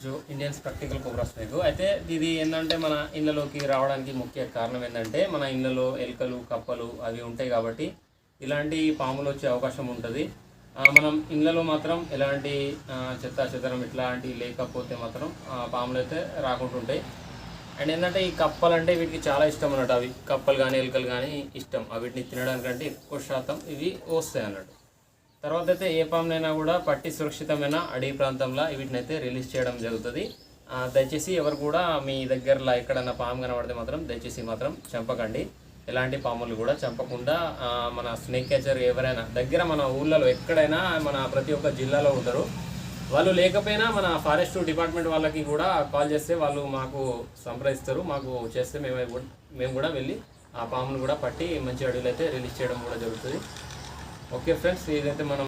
జో Indians practical cobras snake అయితే ఇది ఏంటంటే మన ఇళ్ళలోకి రావడానికి ముఖ్య కారణం ఏంటంటే మన ఇళ్ళలో ఎలుకలు కప్పలు అవి ఉంటాయి కాబట్టి ఇలాంటి పాములు వచ్చే అవకాశం ఉంటుంది. మనం ఇళ్ళలో మాత్రం ఎలాంటి చెత్త చెదరం ఇట్లాంటి లేకపోతే మాత్రం ఆ, పాములు అయితే రాకుంటుంటాయి. అండ్ ఏంటంటే ఈ కప్పలు అంటే వీటికి చాలా ఇష్టం అన్నట్టు అవి. కప్పలు కానీ ఎలుకలు కానీ ఇష్టం. వీటిని తినడానికంటే ఎక్కువ శాతం ఇవి వస్తాయి అన్నట్టు. తర్వాత అయితే ఏ పామునైనా కూడా పట్టి సురక్షితమైన అడవి ప్రాంతంలో వీటిని అయితే రిలీజ్ చేయడం జరుగుతుంది. దయచేసి ఎవరు కూడా మీ దగ్గరలో ఎక్కడన్నా పాము కనబడితే మాత్రం దయచేసి మాత్రం చంపకండి. ఎలాంటి పాములు కూడా చంపకుండా మన స్నేక్ క్యాచర్ ఎవరైనా దగ్గర మన ఊళ్ళలో ఎక్కడైనా మన ప్రతి ఒక్క జిల్లాలో ఉంటారు. వాళ్ళు లేకపోయినా మన ఫారెస్ట్ డిపార్ట్మెంట్ వాళ్ళకి కూడా కాల్ చేస్తే వాళ్ళు మాకు సంప్రదిస్తారు. మాకు చేస్తే మేము మేము కూడా వెళ్ళి ఆ పామును కూడా పట్టి మంచి అడవులు అయితే రిలీజ్ చేయడం కూడా జరుగుతుంది. ఓకే ఫ్రెండ్స్ ఇదైతే మనం